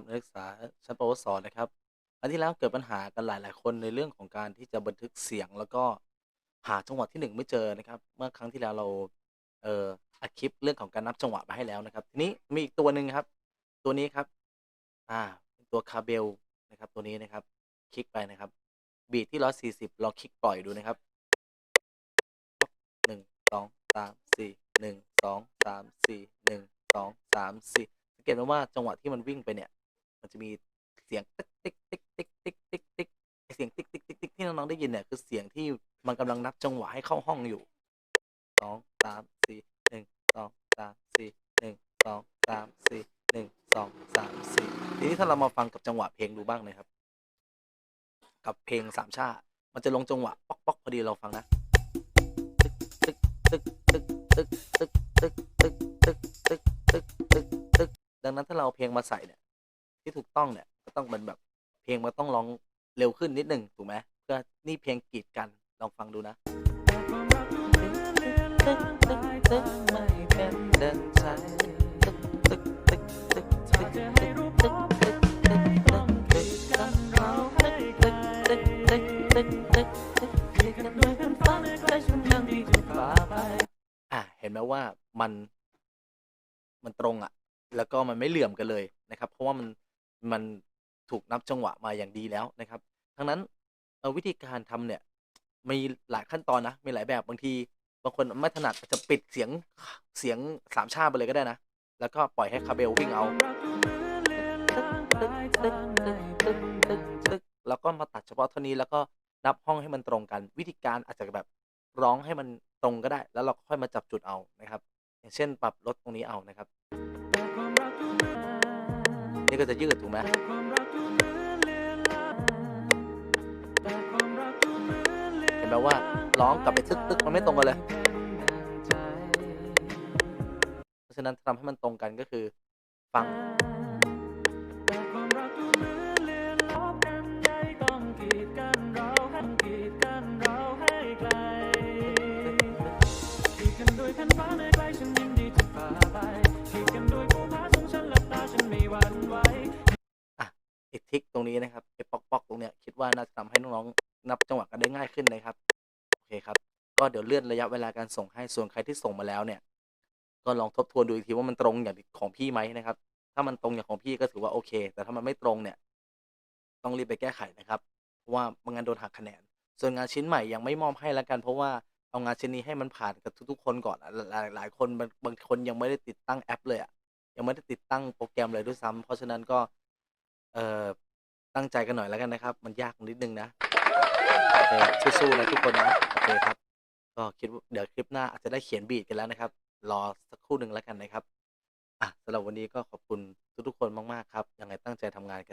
นักศึกษาชั้นปวสนะครับครั้งที่แล้วเกิดปัญหากันหลาย ๆ คนในเรื่องของการที่จะบันทึกเสียง แล้วก็หาจังหวะที่1ไม่เจอนะครับ เมื่อครั้งที่แล้วเราเอ่ออัดคลิปเรื่องของการนับจังหวะมาให้แล้วนะครับ ทีนี้มีอีกตัวหนึ่งครับ ตัวนี้ครับ อ่าเป็นตัว Carbell นะครับ ตัวนี้นะครับ คลิกไปนะครับ บีตที่140ลองคลิกปล่อยดูนะครับ1 2 3 4 1 2 3 4 1 2 3 4สังเกตไหมว่าจังหวะที่มันวิ่งไปเนี่ย มันจะมีเสียงติ๊กติ๊กติ๊กติ๊กติ๊กติ๊กติ๊กเสียงติ๊กติ๊กติ๊กติ๊กที่น้องๆได้ยินเนี่ยคือเสียงที่มันกำลังนับจังหวะให้เข้าห้องอยู่สองสามสี่หนึ่งสองสามสี่หนึ่งสองสามสี่หนึ่งสองสามสี่ทีนี้ถ้าเรามาฟังกับจังหวะเพลงดูบ้างนะครับ กับเพลงสามชามันจะลงจังหวะป๊อกป๊อกพอดีเราฟังนะตึกตึกตึกตึกตึกตึกตึกตึกตึกตึกตึกตึกดังนั้นถ้าเราเพลงมาใส่เนี่ย ที่ถูกต้องเนี่ยก็ต้องเป็นแบบเพลงมันต้องร้องเร็วขึ้นนิดหนึ่งถูกไหมเพื่อนี่เพลงกีดกันลองฟังดูนะอะเห็นไหมว่ามัน มันตรงอะ แล้วก็มันไม่เหลื่อมกันเลยนะครับ เพราะว่ามัน มันถูกนับจังหวะมาอย่างดีแล้วนะครับ ทั้งนั้นเอ่อวิธีการทำเนี่ย มีหลายขั้นตอนนะ มีหลายแบบบางที บางคนไม่ถนัดอาจจะปิดเสียงเสียงสามชาติไปเลยก็ได้นะ แล้วก็ปล่อยให้คาเบลวิ่งเอา ตึกตึกตึกตึกตึกตึกแล้วก็มาตัดเฉพาะเท่านี้แล้วก็นับห้องให้มันตรงกัน วิธีการอาจจะแบบร้องให้มันตรงก็ได้ แล้วเราค่อยมาจับจุดเอานะครับ อย่างเช่นปรับลดตรงนี้เอานะครับ นี่ก็จะยืดถูกไหมเห็นไหมว่าร้องกลับไปตึกตึกมันไม่ตรงกันเลย เพราะฉะนั้นทำให้มันตรงกันก็คือฟัง อะอีกทิกตรงนี้นะครับไอ้ปอกปอกตรงเนี้ยคิดว่าน่าจะทำให้น้องๆนับจังหวะกันได้ง่ายขึ้นนะครับโอเคครับ ก็เดี๋ยวเลื่อนระยะเวลาการส่งให้ส่วนใครที่ส่งมาแล้วเนี่ย ก็ลองทบทวนดูอีกทีว่ามันตรงอย่างของพี่ไหมนะครับ ถ้ามันตรงอย่างของพี่ก็ถือว่าโอเค แต่ถ้ามันไม่ตรงเนี่ย ต้องรีบไปแก้ไขนะครับเพราะว่าไม่งั้นโดนหักคะแนน ส่วนงานชิ้นใหม่ยังไม่มอบให้แล้วกัน เพราะว่าเอางานชิ้นนี้ให้มันผ่านกับทุกๆคนก่อนหลายหลายคนบางคนยังไม่ได้ติดตั้งแอปเลยอะยังไม่ได้ติดตั้งโปรแกรมเลยด้วยซ้ำเพราะฉะนั้นก็ เอ่อ ตั้งใจกันหน่อยแล้วกันนะครับ มันยากนิดนึงนะโอเคสู้ๆนะทุกคนนะโอเคครับ ก็คิดว่าเดี๋ยวคลิปหน้าอาจจะได้เขียนบีทกันแล้วนะครับ รอสักครู่หนึ่งแล้วกันนะครับ อะสำหรับวันนี้ก็ขอบคุณทุกๆคนมากๆครับ ยังไงตั้งใจทำงานกัน